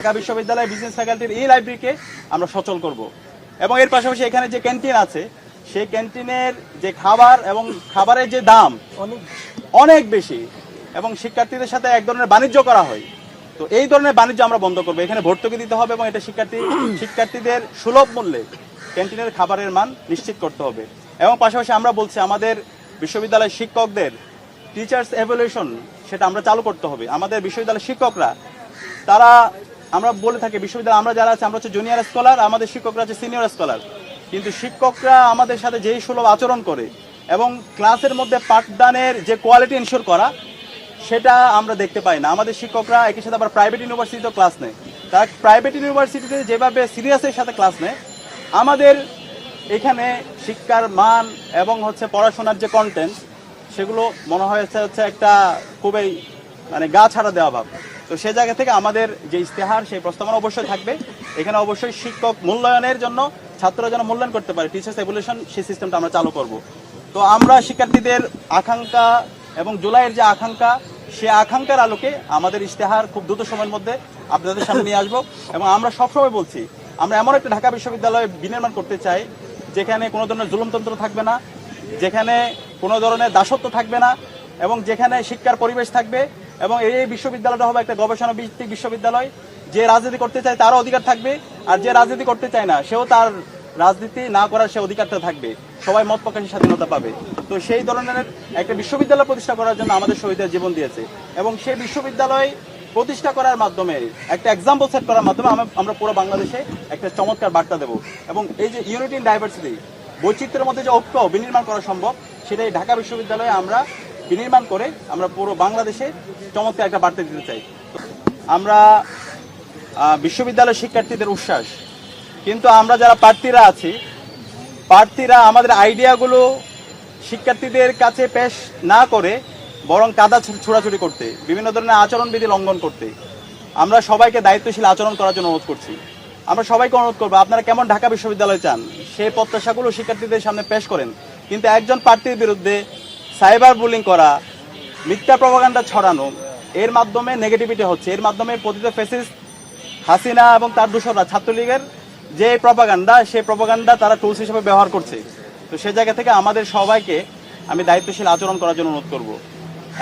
ঢাকা বিশ্ববিদ্যালয় বিজনেস ফ্যাকাল্টির এই লাইব্রেরিকে আমরা সচল করব। এবং এর পাশাপাশি এখানে যে ক্যান্টিন আছে সেই ক্যান্টিনের যে খাবার এবং খাবারের যে দাম অনেক অনেক বেশি এবং শিক্ষার্থীদের সাথে এক ধরনের বাণিজ্য করা হয়। তো এই ধরনের বাণিজ্য আমরা বন্ধ করব। এখানে ভর্তুকি দিতে হবে এবং এটা শিক্ষার্থী শিক্ষার্থীদের সুলভ মূল্যে ক্যান্টিনের খাবারের মান নিশ্চিত করতে হবে। এবং পাশাপাশি আমরা বলছি আমাদের বিশ্ববিদ্যালয়ের শিক্ষকদের টিচার্স এভলিউশন সেটা আমরা চালু করতে হবে। আমাদের বিশ্ববিদ্যালয়ের শিক্ষকরা তারা আমরা বলে থাকি, বিশ্ববিদ্যালয় আমরা যারা আছে, আমরা হচ্ছে জুনিয়র স্কলার আমাদের শিক্ষকরা হচ্ছে সিনিয়র স্কলার কিন্তু শিক্ষকরা আমাদের সাথে যেই সুলভ আচরণ করে এবং ক্লাসের মধ্যে পাঠদানের যে কোয়ালিটি ইনশিওর করা, সেটা আমরা দেখতে পাই না। আমাদের শিক্ষকরা একই সাথে আবার প্রাইভেট ইউনিভার্সিটিতেও ক্লাস নেয়। তারা প্রাইভেট ইউনিভার্সিটিতে যেভাবে সিরিয়াসের সাথে ক্লাস নেয়, আমাদের এখানে শিক্ষার মান এবং হচ্ছে পড়াশোনার যে কন্টেন্ট সেগুলো মনে হয়েছে হচ্ছে একটা খুবই মানে গা ছাড়া দেওয়া ভাব। তো সে জায়গা থেকে আমাদের যে ইস্তেহার সেই প্রস্তাবনা অবশ্যই থাকবে। এখানে অবশ্যই শিক্ষক মূল্যায়নের জন্য ছাত্ররা যেন মূল্যায়ন করতে পারে। টিচার্স এভলিউশন সেই সিস্টেমটা আমরা চালু করব। তো আমরা শিক্ষার্থীদের আকাঙ্ক্ষা এবং জুলাইয়ের যে আকাঙ্ক্ষা, সে আকাঙ্ক্ষার আলোকে আমাদের ইশতেহার খুব দ্রুত সময়ের মধ্যে আপনাদের সামনে নিয়ে আসব। এবং আমরা সবসময় বলছি, আমরা এমন একটা ঢাকা বিশ্ববিদ্যালয় বিনির্মাণ করতে চাই, যেখানে কোনো ধরনের জুলুমতন্ত্র থাকবে না, যেখানে কোনো ধরনের দাসত্ব থাকবে না, এবং যেখানে শিক্ষার পরিবেশ থাকবে এবং এই বিশ্ববিদ্যালয়টা হবে একটা গবেষণা ভিত্তিক বিশ্ববিদ্যালয়। যে রাজনীতি করতে চায় তারও অধিকার থাকবে, আর যে রাজনীতি করতে চায় না, সেও তার রাজনীতি না করার সে অধিকারটা থাকবে। সবাই মত প্রকাশের স্বাধীনতা পাবে। তো সেই ধরনের একটা বিশ্ববিদ্যালয় প্রতিষ্ঠা করার জন্য আমাদের শহীদের জীবন দিয়েছে। এবং সেই বিশ্ববিদ্যালয় প্রতিষ্ঠা করার মাধ্যমে, একটা এক্সাম্পল সেট করার মাধ্যমে আমরা- পুরো বাংলাদেশে একটা চমৎকার বার্তা দেব। এবং এই যে ইউনিটি ইন ডাইভার্সিটি বৈচিত্র্যের মধ্যে যে ঐক্য বিনির্মাণ করা সম্ভব, সেটাই ঢাকা বিশ্ববিদ্যালয়ে আমরা বিনির্মাণ করে আমরা পুরো বাংলাদেশে চমৎকার একটা বার্তা দিতে চাই। আমরা আহ, বিশ্ববিদ্যালয়ের শিক্ষার্থীদের উচ্ছ্বাস। কিন্তু আমরা যারা প্রার্থীরা আছি প্রার্থীরা আমাদের আইডিয়াগুলো শিক্ষার্থীদের কাছে পেশ না করে বরং কাদা ছোড়াছুড়ি করতে বিভিন্ন ধরনের আচরণবিধি লঙ্ঘন করতে আমরা সবাইকে দায়িত্বশীল আচরণ করার জন্য অনুরোধ করছি। আমরা সবাইকে অনুরোধ করব আপনারা কেমন ঢাকা বিশ্ববিদ্যালয় চান সেই প্রত্যাশাগুলো শিক্ষার্থীদের সামনে পেশ করেন। কিন্তু একজন প্রার্থীর বিরুদ্ধে সাইবার বুলিং করা, মিথ্যা প্রভাকাণ্ডা ছড়ানো, এর মাধ্যমে নেগেটিভিটি হচ্ছে। এর মাধ্যমে প্রতিটা ফেসিস হাসিনা এবং তার দূষণরা ছাত্রলীগের যে প্রপাগান্ডা সেই প্রপাগান্ডা তারা টুলস হিসেবে ব্যবহার করছে। তো সে জায়গা থেকে আমাদের সবাইকে আমি দায়িত্বশীল আচরণ করার জন্য অনুরোধ করব।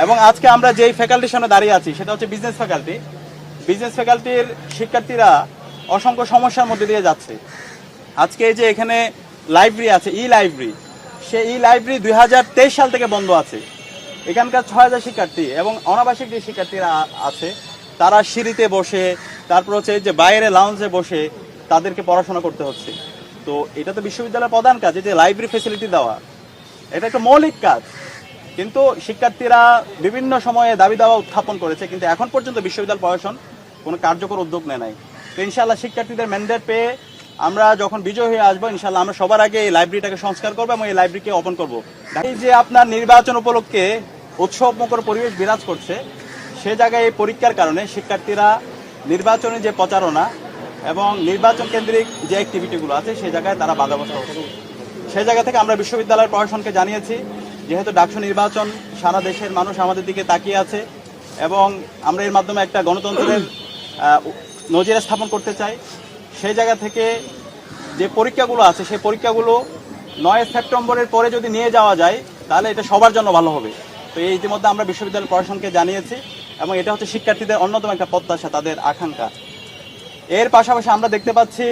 এবং আজকে আমরা যেই ফ্যাকাল্টির সামনে দাঁড়িয়ে আছি, সেটা হচ্ছে বিজনেস ফ্যাকাল্টি বিজনেস ফ্যাকাল্টির শিক্ষার্থীরা অসংখ্য সমস্যার মধ্যে দিয়ে যাচ্ছে। আজকে এই যে এখানে লাইব্রেরি আছে ই লাইব্রেরি সেই ই লাইব্রেরি দুই হাজার তেইশ সাল থেকে বন্ধ আছে। এখানকার ছয় হাজার শিক্ষার্থী এবং অনাবাসিক যে শিক্ষার্থীরা আছে, তারা সিঁড়িতে বসে, তারপর হচ্ছে যে বাইরে লাউঞ্জে বসে তাদেরকে পড়াশোনা করতে হচ্ছে। তো এটা তো বিশ্ববিদ্যালয়ের প্রধান কাজ যে লাইব্রেরি ফেসিলিটি দেওয়া। এটা একটা মৌলিক কাজ। কিন্তু শিক্ষার্থীরা বিভিন্ন সময়ে দাবি দাওয়া উত্থাপন করেছে, কিন্তু এখন পর্যন্ত বিশ্ববিদ্যালয় প্রশাসন কোনো কার্যকর উদ্যোগ নেয় নাই। তো ইনশাআল্লাহ শিক্ষার্থীদের ম্যান্ডেট পেয়ে আমরা যখন বিজয় হয়ে আসব ইনশাল্লাহ আমরা সবার আগে এই লাইব্রেরিটাকে সংস্কার করব এবং এই লাইব্রেরিকে ওপেন করব। এই যে আপনার নির্বাচন উপলক্ষে উৎসব মুখর পরিবেশ বিরাজ করছে, সে জায়গায় এই পরীক্ষার কারণে শিক্ষার্থীরা নির্বাচনের যে প্রচারণা এবং নির্বাচন কেন্দ্রিক যে অ্যাক্টিভিটিগুলো আছে সেই জায়গায় তারা বাধাগ্রস্ত হচ্ছে। সেই জায়গা থেকে আমরা বিশ্ববিদ্যালয়ের প্রশাসনকে জানিয়েছি, যেহেতু ডাকসু নির্বাচন সারা দেশের মানুষ আমাদের দিকে তাকিয়ে আছে এবং আমরা এর মাধ্যমে একটা গণতন্ত্রের নজির স্থাপন করতে চাই। সেই জায়গা থেকে যে পরীক্ষাগুলো আছে, সেই পরীক্ষাগুলো নয় সেপ্টেম্বরের পরে যদি নিয়ে যাওয়া যায়, তাহলে এটা সবার জন্য ভালো হবে। তো এই ইতিমধ্যে আমরা বিশ্ববিদ্যালয় প্রশাসনকে জানিয়েছি এবং এটা হচ্ছে শিক্ষার্থীদের অন্যতম একটা প্রত্যাশা, তাদের আকাঙ্ক্ষা। এর পাশাপাশি আমরা দেখতে পাচ্ছি